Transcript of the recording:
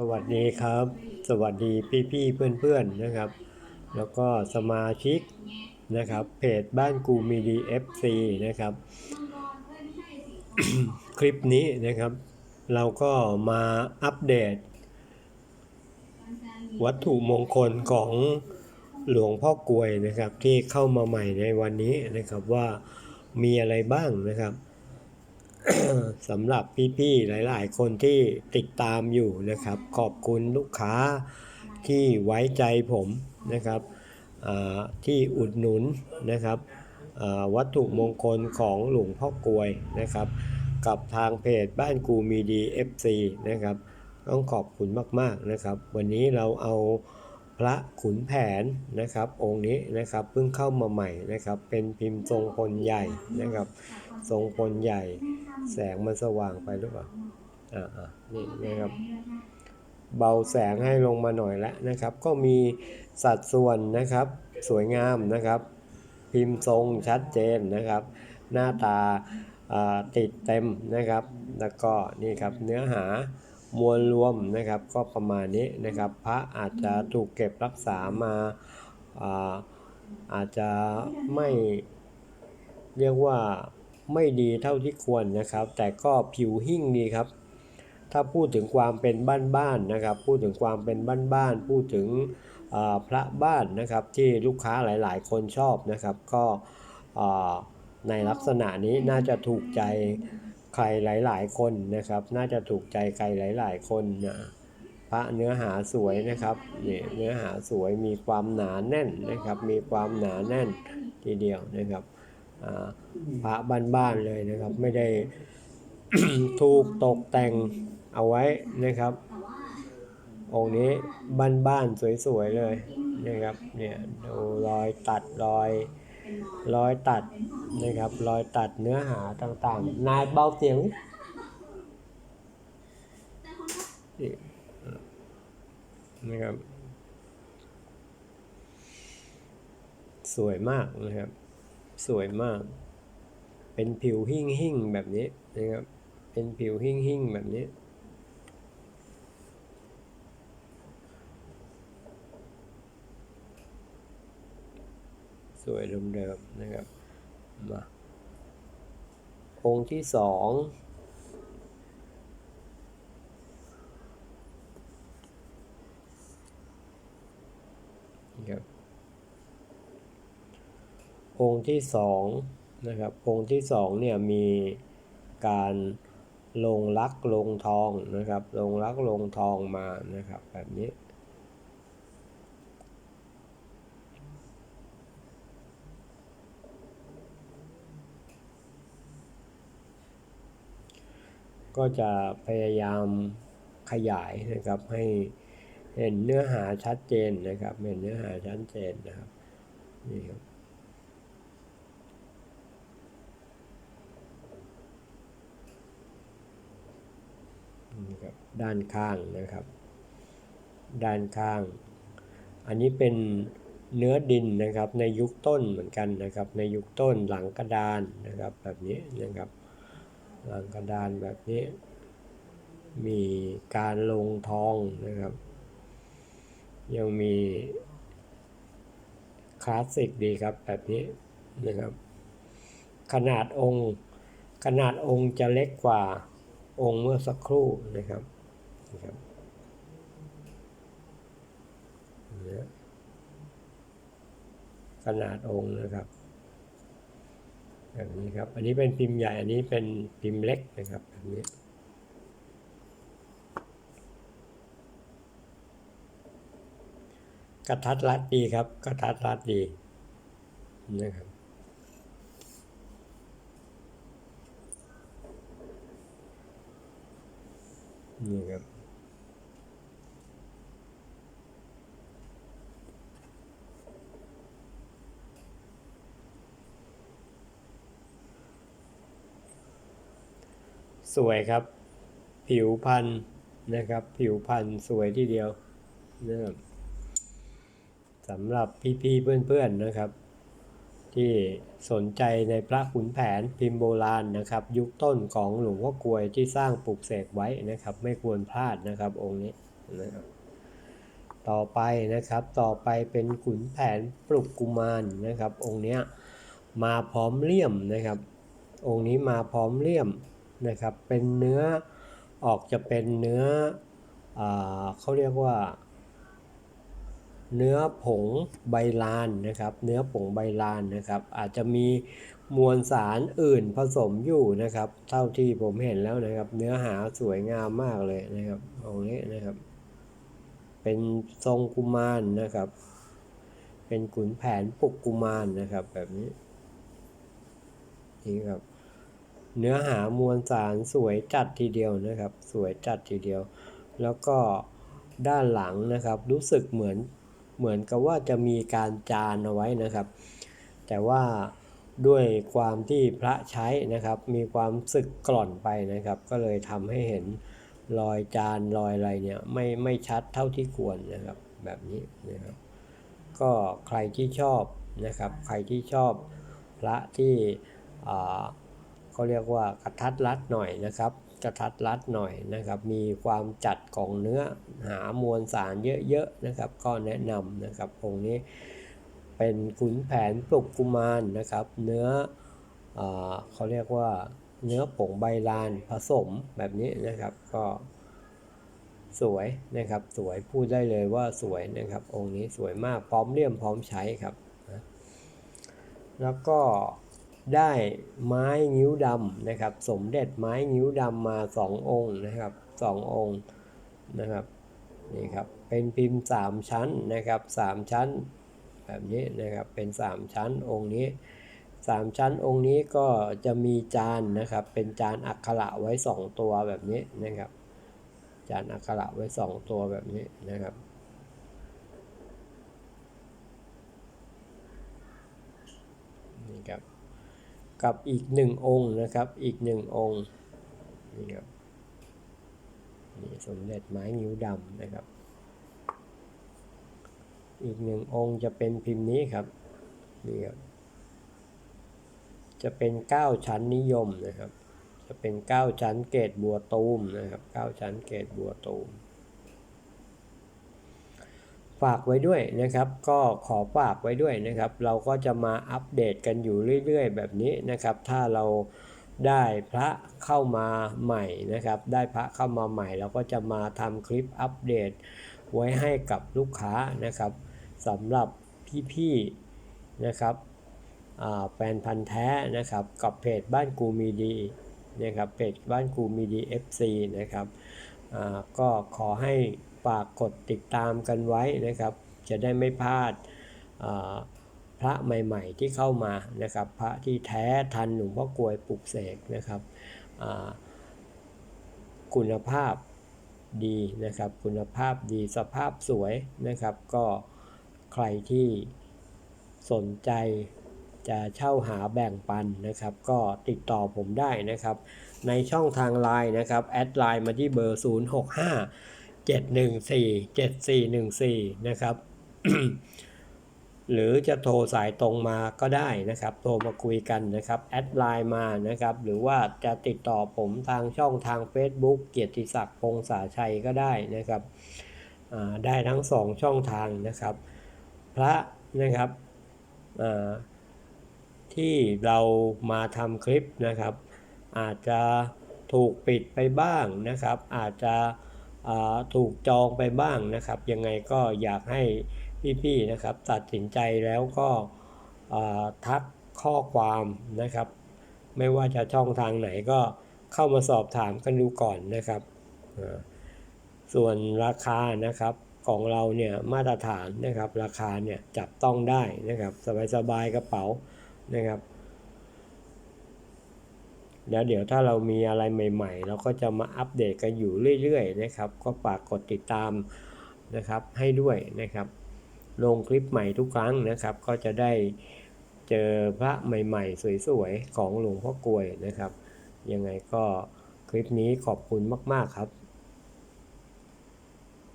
สวัสดีครับ สวัสดีพี่ๆเพื่อนๆนะครับ แล้วก็สมาชิกนะครับ เพจบ้านกูมีดี FC นะครับ คลิปนี้นะครับ เราก็มาอัปเดต วัตถุมงคลของหลวงพ่อกลวยนะครับ ที่เข้ามาใหม่ในวันนี้นะครับว่ามีอะไรบ้างนะครับ สำหรับพี่ๆหลายๆ คนที่ติดตามอยู่นะครับ ขอบคุณลูกค้าที่ไว้ใจผมนะครับที่อุดหนุนนะครับวัตถุมงคลของหลวงพ่อกลวยนะครับ กับทางเพจบ้านกูมีดี FC นะครับ ต้องขอบคุณมากๆนะครับ วันนี้เราเอาพระขุนแผนนะครับ องค์นี้นะครับเพิ่งเข้ามาใหม่นะครับ เป็นพิมพ์ทรงพลใหญ่นะครับ ทรงพลใหญ่ แสงมันสว่างไปหรือเปล่า อ่าอ่านี่นะครับ เบาแสงให้ลงมาหน่อยแล้วนะครับ ก็มีสัดส่วนนะครับ สวยงามนะครับ พิมพ์ทรงชัดเจนนะครับ หน้าตาอ่าติดเต็มนะครับ แล้วก็นี่ครับเนื้อหามวลรวมนะครับ ก็ประมาณนี้นะครับ พระอาจจะถูกเก็บรักษามาอ่าอาจจะไม่เรียกว่า ไม่ดีเท่าที่ควรนะครับ แต่ก็ผิวหิ่งดีครับ ถ้าพูดถึงความเป็นบ้านๆนะครับ พูดถึงความเป็นบ้านๆพูดถึงอ่าพระบ้านนะครับที่ลูกค้าหลายๆ คนชอบนะครับ ก็อ่าในลักษณะนี้น่าจะถูกใจใครหลาย ๆ คนนะครับ น่าจะถูกใจใครหลาย ๆ คนนะพระเนื้อหาสวยนะครับนี่เนื้อหาสวยมีความหนาแน่นนะครับ มีความหนาแน่นทีเดียวนะครับ พระบ้านๆเลยนะครับ ไม่ได้ถูกตกแต่งเอาไว้นะครับ องค์นี้บ้านๆสวยๆเลยนะครับ เนี่ยดูรอยตัดรอยรอยตัดนะครับ รอยตัดเนื้อหาต่างๆ นายเบาเสียงนี่นะครับ สวยมากนะครับ สวยมาก เป็นผิวหิ่งหิ่งแบบนี้นะครับ เป็นผิวหิ่งหิ่งแบบนี้ สวยเดิมๆนะครับ มา องค์ที่สองนะครับ องค์ที่สองนะครับองค์ที่สองเนี่ยมีการลงลักลงทองนะครับ ลงลักลงทองมานะครับ แบบนี้ ก็จะพยายามขยายนะครับให้เห็นเนื้อหาชัดเจนนะครับ เห็นเนื้อหาชัดเจนนะครับนี่ครับ นี่ครับ ด้านข้างนะครับ ด้านข้าง อันนี้เป็นเนื้อดินนะครับในยุคต้นเหมือนกันนะครับ ในยุคต้นหลังกระดานนะครับแบบนี้นะครับ หลังกระดานแบบนี้ มีการลงทองนะครับ ยังมีคลาสสิกดีครับแบบนี้นะครับ ขนาดองค์ ขนาดองค์จะเล็กกว่าองค์เมื่อสักครู่นะครับ ครับขนาดองค์นะครับแบบนี้ครับ อันนี้เป็นพิมพ์ใหญ่ อันนี้เป็นพิมพ์เล็กนะครับแบบนี้กระทัดรัดดีครับกระทัดรัดดีนะครับนี่ครับ สวยครับ ผิวพันธุ์นะครับ ผิวพันธุ์สวยทีเดียวนะครับสำหรับพี่ๆเพื่อนๆนะครับ ที่สนใจในพระขุนแผนพิมพ์โบราณนะครับ ยุคต้นของหลวงพ่อกลวยที่สร้างปลูกเสกไว้นะครับ ไม่ควรพลาดนะครับองค์นี้นะครับต่อไปนะครับต่อไปเป็นขุนแผนปลุกกุมารนะครับ องค์เนี้ยมาพร้อมเลี่ยมนะครับ องค์นี้มาพร้อมเลี่ยม นะครับ เป็นเนื้อออกจะเป็นเนื้ออเขาเรียกว่า เนื้อผงใบลานนะครับ เนื้อผงใบลานนะครับ อาจจะมีมวลสารอื่นผสมอยู่นะครับ เท่าที่ผมเห็นแล้วนะครับ เนื้อหาสวยงามมากเลยนะครับองค์นี้นะครับ เป็นทรงกุมารนะครับ เป็นขุนแผนปลุกกุมารนะครับ แบบนี้นี่ครับ เนื้อหามวลสารสวยจัดทีเดียวนะครับ สวยจัดทีเดียว แล้วก็ด้านหลังนะครับ รู้สึกเหมือนเหมือนกับว่าจะมีการจานเอาไว้นะครับ แต่ว่าด้วยความที่พระใช้นะครับ มีความสึกกร่อนไปนะครับ ก็เลยทำให้เห็นรอยจานรอยอะไรเนี่ยไม่ไม่ชัดเท่าที่ควรนะครับ แบบนี้นะครับ ก็ใครที่ชอบนะครับ ใครที่ชอบพระที่อ่า เขาเรียกว่ากระทัดรัดหน่อยนะครับ กระทัดรัดหน่อยนะครับ มีความจัดของเนื้อหามวลสารเยอะๆนะครับ ก็แนะนำนะครับองค์นี้เป็นขุนแผนปลุกกุมารนะครับ เนื้ออเขาเรียกว่าเนื้อผงใบลานผสมแบบนี้นะครับก็สวยนะครับสวยพูดได้เลยว่าสวยนะครับ องค์นี้สวยมากพร้อมเลี่ยมพร้อมใช้ครับนะแล้วก็ ได้ไม้งิ้วดำนะครับ สมเด็จไม้งิ้วดำมาสององค์นะครับสององค์นะครับนี่ครับเป็นพิมพ์สามชั้นนะครับสามชั้นแบบนี้นะครับเป็นสามชั้นองค์นี้สามชั้นองค์นี้ก็จะมีจานนะครับ เป็นจานอักขระไว้สองตัวแบบนี้นะครับ จานอักขระไว้สองตัวแบบนี้นะครับนี่ครับ กับอีกหนึ่งองค์นะครับอีกหนึ่งองค์นี่ครับนี่สมเด็จไม้งิ้วดำนะครับ อีกหนึ่งองค์จะเป็นพิมพ์นี้ครับนี่ครับจะเป็น 9 ชั้นนิยมนะครับ จะเป็น 9 ชั้นเกรดบัวตูมนะครับ 9 ชั้นเกรดบัวตูม ฝากไว้ด้วยนะครับ ก็ขอฝากไว้ด้วยนะครับ เราก็จะมาอัปเดตกันอยู่เรื่อยๆ แบบนี้นะครับ ถ้าเราได้พระเข้ามาใหม่นะครับ ได้พระเข้ามาใหม่ เราก็จะมาทำคลิปอัปเดต ไว้ให้กับลูกค้านะครับสำหรับพี่ๆนะครับแฟนพันธ์แท้นะครับ กับเพจบ้านกูมีดีนะครับเพจบ้านกูมีดี FC นะครับก็ขอให้ ฝากกดติดตามกันไว้นะครับ จะได้ไม่พลาดพระใหม่ ๆ ที่เข้ามานะครับ พระที่แท้ทันหลวงพ่อกลวยปลุกเสกนะครับคุณภาพดีนะครับ คุณภาพดีสภาพสวยนะครับ ก็ใครที่สนใจจะเช่าหาแบ่งปันนะครับ ก็ติดต่อผมได้นะครับ ในช่องทางไลน์นะครับ แอดไลน์มาที่เบอร์ 0 7 1 4 7 4 1 4 นะครับ หรือจะโทรสายตรงมาก็ได้นะครับ โทรมาคุยกันนะครับ แอดไลน์มานะครับ หรือว่าจะติดต่อผมทางช่องทาง Facebook เกียรติศักดิ์พงษาชัยก็ได้นะครับ ได้ทั้งสองช่องทางนะครับ พระนะครับที่เรามาทำคลิปนะครับ อาจจะถูกปิดไปบ้างนะครับ อาจจะ ถูกจองไปบ้างนะครับ ยังไงก็อยากให้พี่ๆนะครับ ตัดสินใจแล้วก็ทักข้อความนะครับ ไม่ว่าจะช่องทางไหนก็เข้ามาสอบถามกันดูก่อนนะครับ ส่วนราคานะครับของเราเนี่ยมาตรฐานนะครับ ราคาเนี่ยจับต้องได้นะครับ สบายๆกระเป๋านะครับ แล้วเดี๋ยวถ้าเรามีอะไรใหม่ๆ เราก็จะมาอัปเดตกันอยู่เรื่อยๆนะครับ ก็ฝากกดติดตามนะครับให้ด้วยนะครับ ลงคลิปใหม่ทุกครั้งนะครับ ก็จะได้เจอพระใหม่ๆ สวยๆ ของหลวงพ่อกลวยนะครับ ยังไงก็คลิปนี้ขอบคุณมากๆครับ